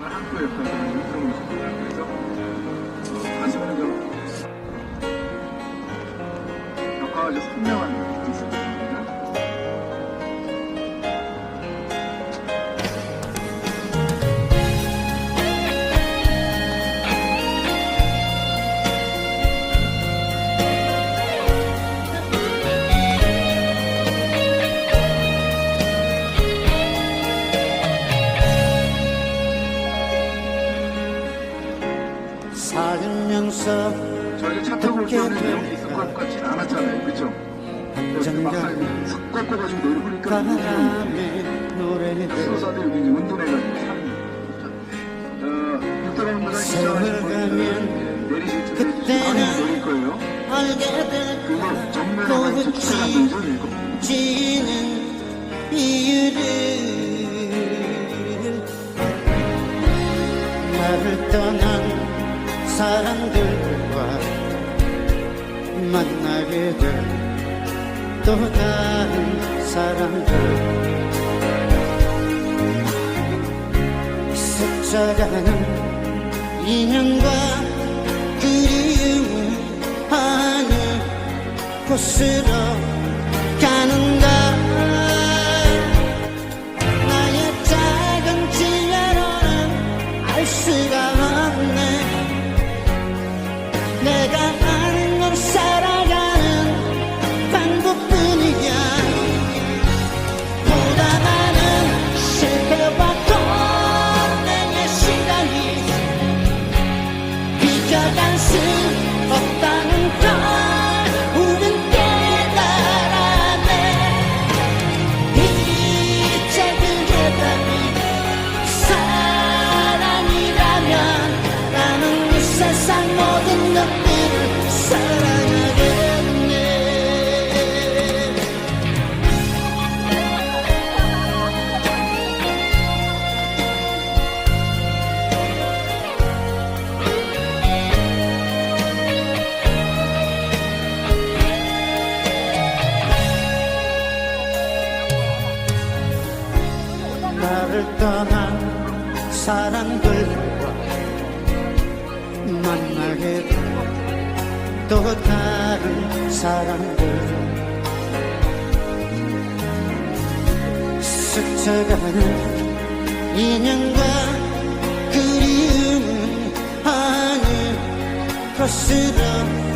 학교 옆에서 육성을 시키라 그래서 어, 가시면 좀 효과가 아주 선명한 살면서 저희가 차 타고 올 때는 이렇게 있을 것 같지는 않았잖아요. 그렇죠? 막상 쑥 꺾어가지고 내려보니까 바람의 노래를 수사들 여기 이제 운동해가지고 어, 육도로운동을 세월 시작하신 분들 가면 내리실 때 그때는. 알게. 이거. 고치는 이유를 나를 떠난 사람들과 만나게 될 또 다른 사람들. 스쳐가는 인연과 그리움을 하는 곳으로 가는가? 나의 작은 지혜로는 알 수가 없네 내가 떠난 사람들과 만나게 된또 다른 사람들. 스쳐가는 인연과 그리움을 하는 곳으로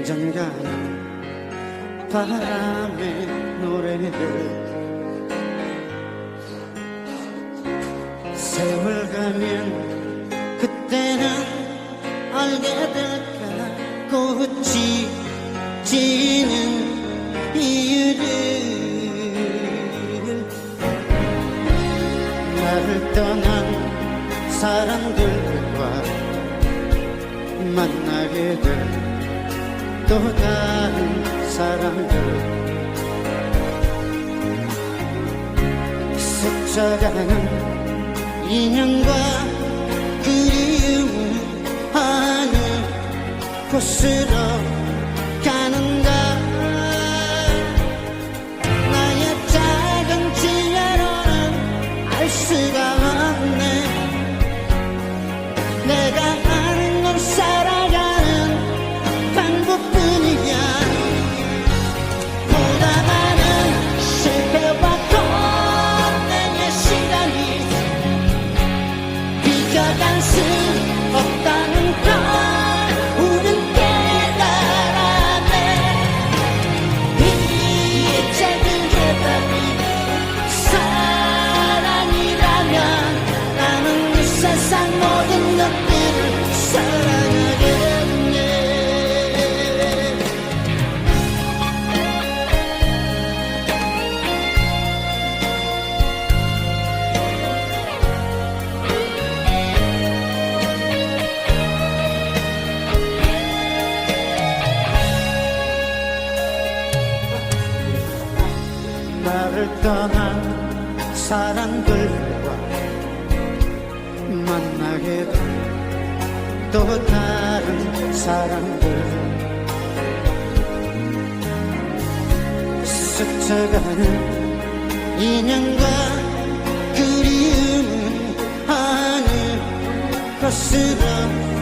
한잔가는 바람의 노래를 세월 가면 그때는 알게 될까 고치지는 이유를 나를 떠난 사람들과 만나게 될 또 다른 사람들. 스쳐가는 인연과 그리움을 하는 곳으로 나를 떠난 사람들과 만나게 된 또 다른 사람들 스쳐가는 인연과 그리움을 하는 곳으로